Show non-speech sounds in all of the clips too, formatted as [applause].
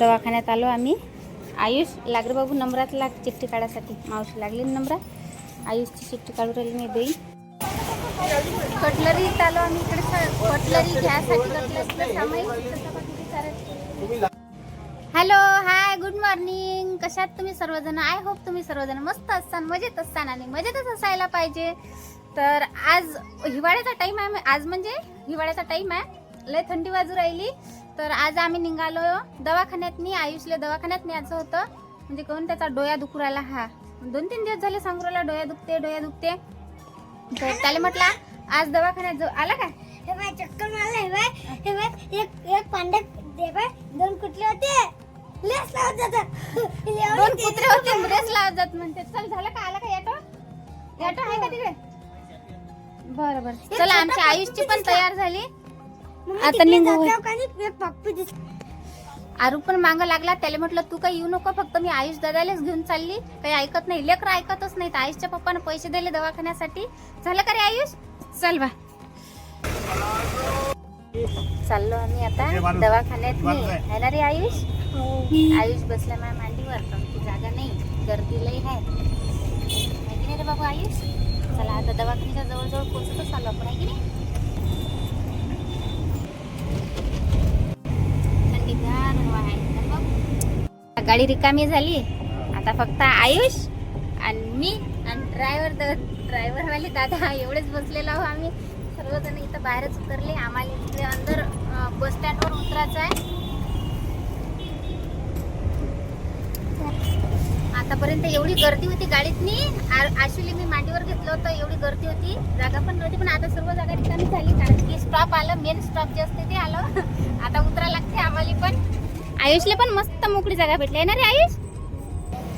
दवाखान्यात आलो आम्ही. आयुष लागरे बाबू नंबरात लाग चिठ्ठी काढायसाठी. मावशी लागली नंबरात आयुषची चिठ्ठी काढून राहिली मी बाई कटलरी आलो आम्ही इकडे कटलरी घ्यायसाठी कटलरीचं सामाईक हॅलो हाय गुड मॉर्निंग. कशात तुम्ही सर्वजण? आय होप तुम्ही सर्वजण मस्त असतान मजेत असतान आणि मजेतच असायला पाहिजे. तर आज हिवाळ्याचा टाईम आहे. आज म्हणजे हिवाळ्याचा टाईम आहे. लय थंडी वाजू राहिली. तर आज आम्ही निघालो दवाखान्यात. मी आयुषले दवाखान्यात न्यायचं होतं. म्हणजे कोण त्याचा डोया दुखू राहिला हा दोन तीन दिवस झाले सांगू राहिला डोया दुखते डोया दुखते. तर त्याला म्हटलं आज दवाखान्यात जाऊ. आला का हे बाय चक्कर मारला हे बाय हे बाय एक एक पांडे दे बाय दोन कुठले होते? लेस लावत जातात. [laughs] दोन कुत्रे होते [laughs] ब्रेस लावत जात म्हणते. चल झालं का? आला का याटो? याटो आहे का तिकडे? बरं बरं. चला आमच्या आयुषची पण तयार झाली. आता निघू. दिस आरू पण मागं लागला त्याला म्हटलं तू काही येऊ नको फक्त मी आयुष दादालाच घेऊन चालली. काही ऐकत नाही लेकर ऐकतच नाही तर आयुषच्या पप्पानं पैसे दिले दवाखान्यासाठी. झालं का रे आयुष? चल बा. चाललो आम्ही आता दवाखान्यात. नाही. आहे. ना रे आयुष? आयुष बसला माझ्या मांडीवर पण ती जागा नाही. गर्दी लई आहे की नाही रे बाबू आयुष? चला आता दवाखान्याच्या जवळजवळ पोहोचतच आलो आपण आहे की नाही थंडीगार हवा आहे तर बघ. गाडी रिकामी झाली. आता फक्त आयुष आणि मी आणि ड्रायव्हर ड्रायव्हर वाले दादा एवढेच बसलेलो आहो आम्ही. सर्वजण इथं बाहेरच उतरले. आम्हाला इथे अंदर बस स्टँडवर उतरायचं आहे. आतापर्यंत एवढी गर्दी होती गाडीतनी. आ- आशुली मी मांडीवर घेतलं होतं एवढी गर्दी होती. जागा पण नव्हती पण आता सर्व जागा रिकामी झाली. कारण की स्टॉप आलं मेन स्टॉप जे असते ते आलं. [laughs] आता उतरा लागते आम्हाला पण. आयुषला पण मस्त मोकळी जागा भेटली. आहे ना रे आयुष?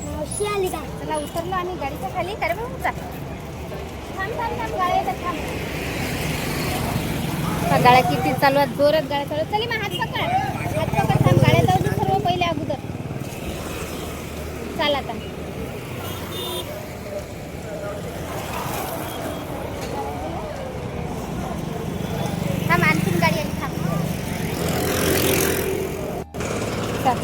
मावशी आली का? चला उतरलो आम्ही गाडीच्या खाली कर जा. थांब थांब थांब गाड्या येतात थांब हा, गाड्या किती चालू आहेत? जोरात गाड्या चालू आहेत. चली मग हात पकड. हात पकड थांब गाड्या जाऊ दे सर्व पहिले अगोदर. चाल आता थांब आणखीन गाडी आली थांब चल.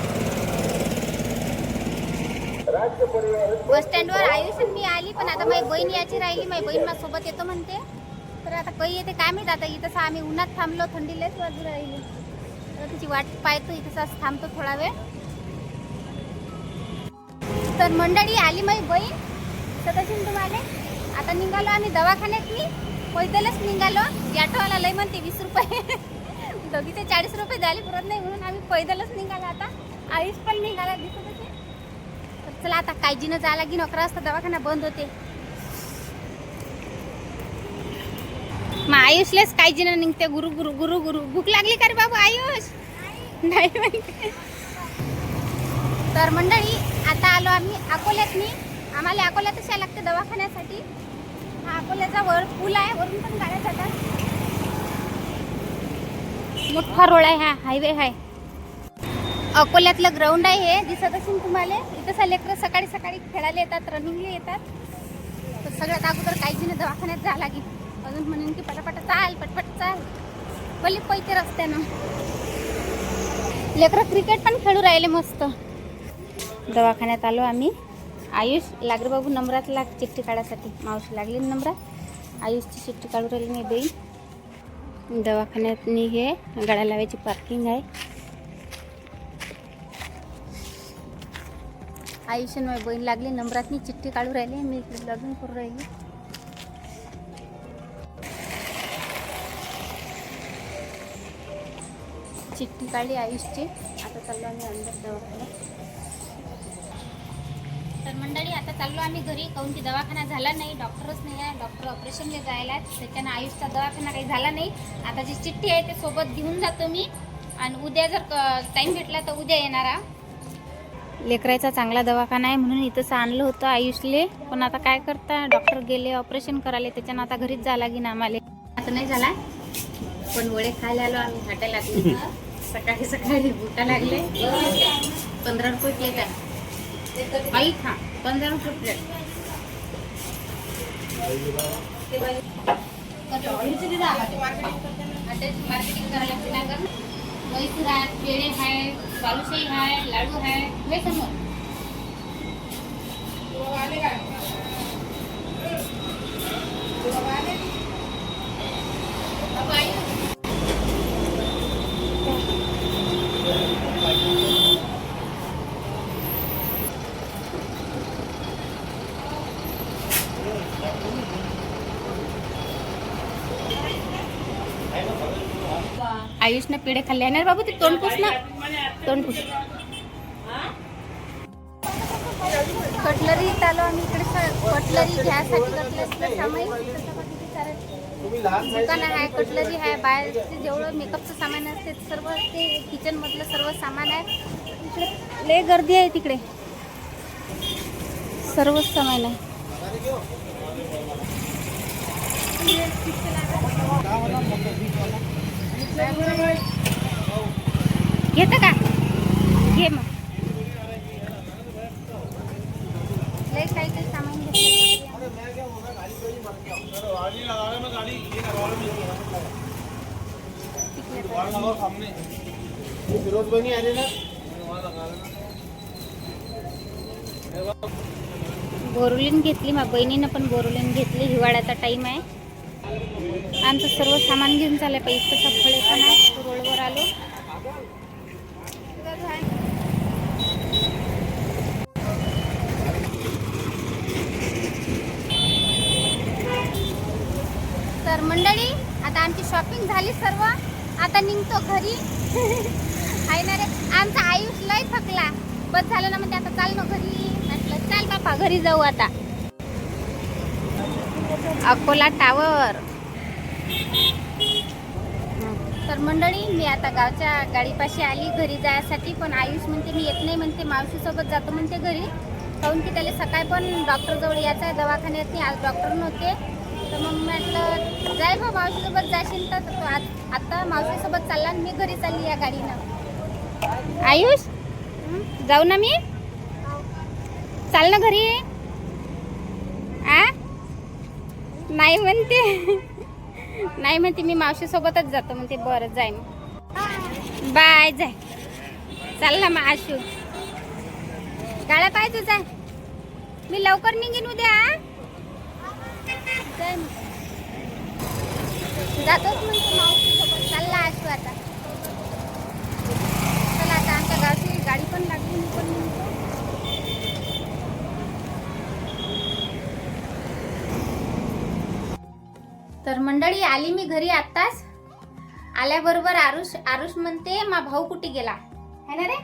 बस स्टँडवर आयुष आणि मी आली पण आता माझी बहीण याची राहिली माझी बहीण माझ्यासोबत येतो म्हणते. तर आता काही येते काय माहीत आता इथं आम्ही उन्हात थांबलो थंडी लयच वाजू राहिली. तर तिची वाट पाहतो इथं थांबतो थोडा वेळ. तर मंडळी आली माझी बहीण. सतशील तुम्हाला. आता निघालो आम्ही दवाखान्यात मी. पैदलच निघालो. याटोवाला लय म्हणते वीस रुपये. [laughs] दोघीचे चाळीस रुपये झाले पुरत नाही म्हणून आम्ही पैदलच निघालो आता. आईस पण निघाला दिसत चला आता काळजीनं जायला की अकरा वाजता दवाखाना बंद होते. मग आयुषलेच काळजीनं निघते गुरु गुरु गुरु गुरु. भूक लागली का रे बाबू आयुष? नाही तर मंडळी आता आलो आम्ही अकोल्यातनी. आम्हाला अकोल्यातच यायला लागते दवाखान्यासाठी. हा अकोल्याचा वर पूल आहे वरून पण गाड्या जातात मोठा रोड आहे हा हायवे आहे. अकोल्यातलं ग्राउंड आहे हे. दिसत असेल तुम्हाला. इथं लेकरं सकाळी सकाळी खेळायला येतात रनिंगला येतात. तर सगळ्यात अगोदर काळजीने दवाखान्यात जा लागेल. अजून म्हणून की पटापट चाल पटपट चाल. पहिले पैसे रस्त्यानं. लेकरं क्रिकेट पण खेळू राहिले मस्त. दवाखान्यात आलो आम्ही. आयुष लागरे बाबू नंबरात लाग चिठ्ठी काढायसाठी मावशी लागली नंबरात आयुषची चिठ्ठी काढून राहिली मी देईन दवाखान्यात हे गाड्या लावायची पार्किंग आहे. आयुष्य माझी बहीण लागली नंबरातनी चिठ्ठी काढून राहिली मी इकडे लग्न करून राहिली. चिठ्ठी काढली आयुषची. आता चाललो आम्ही अंदर दवाखान्यात. तर मंडळी आता चाललो आम्ही घरी. काहून की दवाखाना झाला नाही डॉक्टरच नाही आहे. डॉक्टर ऑपरेशनला जायला त्याच्यानं आयुषचा दवाखाना काही झाला नाही. आता जी चिठ्ठी आहे ते सोबत घेऊन जातो मी. आणि उद्या जर टाईम भेटला तर उद्या येणार आहे. लेकराचा चांगला दवाखाना आहे म्हणून इथंच आणलं होतं आयुषले. पण आता काय करता? डॉक्टर गेले ऑपरेशन करायला त्याच्यानं आता घरीच जा लागेन आम्हाला. आता नाही झाला. पण वडे खायला आलो आम्ही हॉटेलात सकाळी सकाळी भुका लागले. पंधरा रुपये प्लेट आहे. बाई खा. पंधरा रुपये प्लेट मार्केटिंग करायला मैसूर आहे पेढे आहे बालुशाही आहे लाडू आहे हे। समोर आयुषनं पेढे खाल्ले आहे. ना रे बाबू ते तोंड पुस ना. तोंड पुस. कटलरी आलो आम्ही इकडे कटलरी घ्यायसाठी कटलरीचं सामान दुकान आहे कटलरी आहे. बाहेरचे जेवढं मेकअपचं सामान असते सर्व ते किचन मधलं सर्व सामान आहे. इकडे लय गर्दी आहे तिकडे. सर्वच सामान आहे. घेतं का? घे मग. काही काही सामान फिरोज बनी आले ना बोरुलीन घेतली मग बहिणीनं पण बोरुलीन घेतली. हिवाळ्याचा टाईम आहे. आमचं सर्व सामान घेऊन चाललं पाहिजे तसं फळे पण आहे. रोडवर आलो. तर मंडळी आता आमची शॉपिंग झाली सर्व. आता निघतो घरी. [laughs] आहे ना रे? आमचा आयुष लय थकला. बस झालं ना म्हणजे आता चाल ना घरी. म्हटलं चाल बापा घरी जाऊ आता. अकोला टावर तर मंडळी मी आता गावच्या गाडीपाशी आली. घरी जायसाठी पण आयुष म्हणते मी येत नाही म्हणते. मावशीसोबत जातो म्हणते घरी. काहून की त्याला सकाळी पण डॉक्टरजवळ यायचं आहे. दवाखान्यात नाही आज डॉक्टर नव्हते. तर मग म्हटलं जाय बा मावशीसोबत जाशील तर. तो आत- आता मावशीसोबत चालला आणि मी घरी चालली या गाडीनं. आयुष? जाऊ ना मी? चाल ना घरी. आ? नाही म्हणते. नाही म्हणते मी मावशीसोबतच जातो. म्हणते बरं जाय मग. बाय जाय. चालला मग आशू गाड्या पाय तुझा. मी लवकर निघीन उद्या मग. जातोच म्हणते मावशीसोबत. चालला आशू आता. चला आता आमच्या गावची गाडी पण लागली मी पण तर मंडळी आली मी घरी आत्ताच. आल्याबरोबर आरुष आरुष म्हणते मा भाऊ कुठे गेला? है ना रे?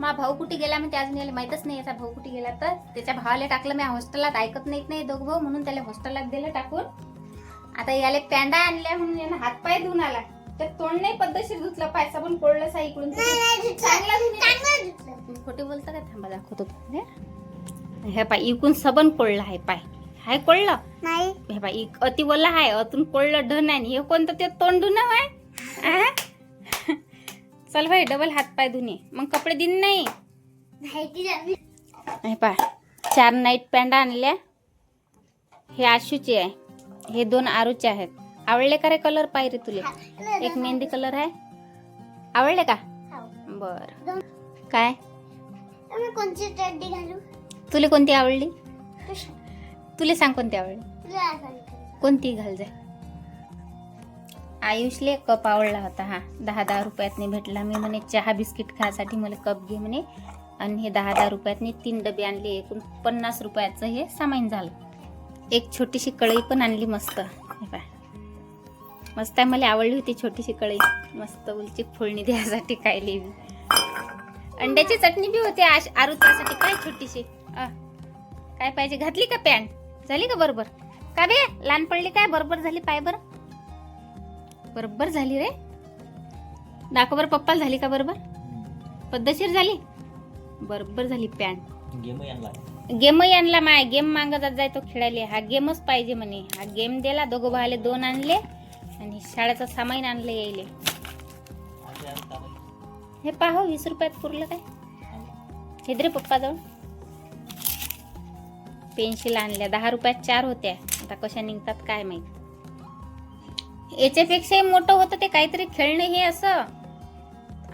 मा भाऊ कुठे गेला? म्हणते अजून याला माहीतच नाही याचा भाऊ कुठे गेला तर. त्याच्या भावाला टाकलं मी हॉस्टेलात ऐकत नाहीत नाही दोघ भाऊ म्हणून त्याला हॉस्टेलात दिलं टाकून. आता याला पॅन्डा आणल्या म्हणून यानं हातपाय धुवून आला. तर तोंड नाही पद्धतशीर धुतलं पाय पण कोळलं सा इकडून. चांगला. खोटे बोलता का? थांबा दाखवतो हे? पाय इकून सबन कोळला आहे पाय. हाय कोळलं? नाही. हे बाई अति वल्ला आहे अतून कोळलं धन आहे हे कोणतं ते तोंड धुणं आहे? चल भाई डबल हात पाय धुणे. मग कपडे दिन नाही. हे पा चार नाईट पॅन्ट आणल्या. हे आशूचे आहे. हे दोन आरूचे आहेत. आवडले का रे कलर पाय रे तुले? एक मेहंदी कलर आहे. आवडले का? बर. काय? घालू? तुले कोणती आवडली? तुला सांग कोणती आवडली. कोणती घाल जाय आयुषले कप आवडला होता हा. दहा दहा रुपयातनी भेटला. मी म्हणे चहा बिस्किट खायसाठी मला कप घे म्हणे. आणि हे दहा दहा रुपयातनी तीन डबे आणले. एकूण पन्नास रुपयाचं हे सामान झालं. एक छोटीशी कढई पण आणली मस्त. हे पाय मस्त आहे मला आवडली होती छोटीशी कढई मस्त उलची फोडणी द्यायसाठी काय लिहिली अंड्याची चटणी बी होती आश आरू त्यासाठी काय छोटीशी? काय पाहिजे? घातली का पॅन्ट झाली का बरोबर? का बे? लहान पडली काय? बरोबर झाली पाय बरं. बरोबर झाली रे. दाखव बरं पप्पाला झाली का बरोबर? पद्धतशीर झाली? बरोबर झाली पॅन्ट गेम आणला. गेम आणला माय. गेम मागत जाय तो खेळायला. हा गेमच पाहिजे म्हणे. हा गेम दिला दोघं भावाले दोन आणले आणि शाळेचं सामान आणलं यायले. हे पाहो वीस रुपयात पुरलं काय? हे दे रे पप्पाजवळ. पेन्सिल आणल्या. दहा रुपयात चार होत्या. आता कशा निघतात काय माहीत. याच्यापेक्षाही मोठं होतं ते काहीतरी खेळणं हे असं.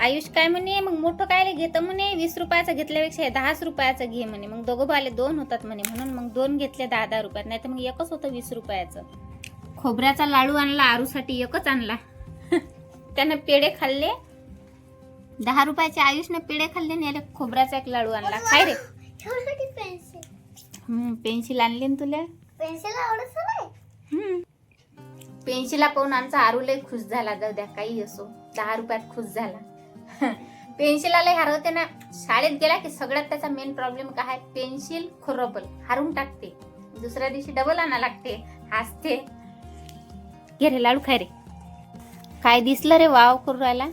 आयुष काय म्हणे मग मोठं काय घेतं म्हणे? वीस रुपयाचं घेतल्यापेक्षा दहाच रुपयाचं घे म्हणे. मग दोघं भाले दोन होतात म्हणे म्हणून. मग दोन घेतले दहा दहा रुपयात. नाही तर मग एकच होतं वीस रुपयाचं. खोबऱ्याचा लाडू आणला आरूसाठी एकच आणला. [laughs] त्यानं पेढे खाल्ले. दहा रुपयाचे आयुषनं पेढे खाल्ले आणि खोबऱ्याचा एक लाडू आणला. काय रे. पेन्सिल हम्म, पेन्सिल आणली ना तुला? पेन्सिल आवडत नाही हम्म. पेन्सिला पाहून आमचा आरू लय खुश झाला. जाऊ द्या काही असो दहा रुपयात खुश झाला. [laughs] पेन्सिला लय हरवते ना शाळेत गेला की सगळ्यात त्याचा मेन प्रॉब्लेम काय आहे? पेन्सिल खोरबल हारून टाकते. दुसऱ्या दिवशी डबल आणा लागते. हसते. घे रे लाडू खाय रे. काय दिसलं रे वाव करू राहिला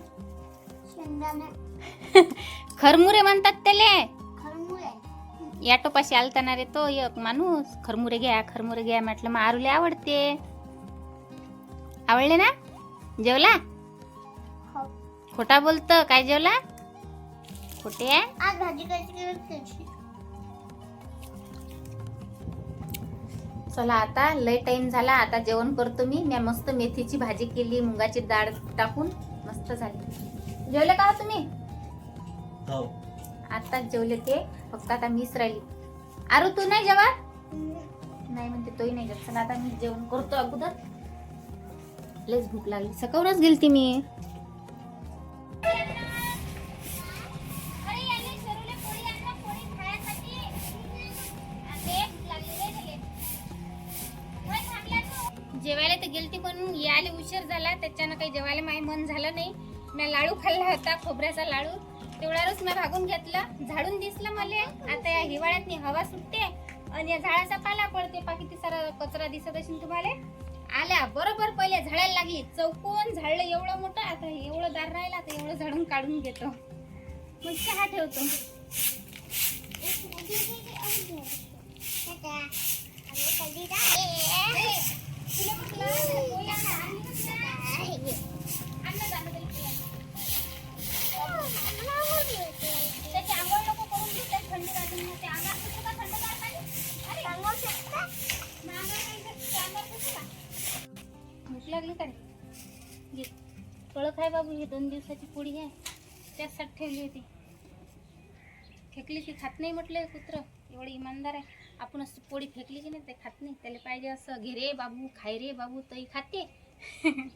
[laughs] खरमुरे म्हणतात त्याले. टोपाशी आलताना रे तो एक माणूस खरमुरे घ्या खरमुरे घ्या म्हटलं मग आरूले आवडते. आवडले ना? जेवला? हो. खोटा बोलतो. काय जेवला? खोटे? आज भाजी करायची चला आता लय टाइम झाला. आता जेवण करतो मी. मी मस्त मेथीची भाजी केली मुगाची डाळ टाकून. मस्त झाली. जेवले का हो तुम्ही? आताच जेवले ते. फक्त आता मीच राहिली आरू तू नाही जेवा नाही म्हणते तोही नाही जेवत. चला आता मी जेवण करतो अगोदर. लयच भूक लागली. सकाळच गेलती मी. जेवायला तर गेलती पण यायला उशीर झाला. त्याच्यानं काही जेवायला माझे मन झालं नाही. मी लाडू खाल्ला होता खोबऱ्याचा लाडू. तेवढ्यावरच मी भागून घेतलं झाडून दिसलं मला. आता या हिवाळ्यात हवा सुटते आणि या झाडाचा पाला पडते. बाकी ते सारा कचरा दिसत असेल तुम्हाला. आल्या बरोबर पहिले झाडायला लागली. चौकोन झाडलं एवढं मोठं आता एवढं दार राहिलं आता एवढं झाडून काढून घेतो. मग चहा ठेवतो. तुला बाबू ही दोन दिवसाची पोळी आहे त्यासाठी ठेवली होती. फेकली की खात नाही म्हटलं कुत्र. एवढं इमानदार आहे. आपण असं पोळी फेकली की नाही ते खात नाही. त्याला पाहिजे असं घे रे बाबू खाय रे बाबू तरी खाते. [laughs]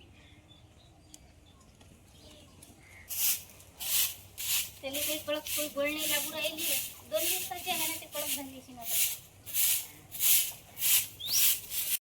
त्याला काही कळक पोळी गोळ नाही लागू राहिली. दोन दिवसाची आहे ना ते कळत धंद्याची अशी मला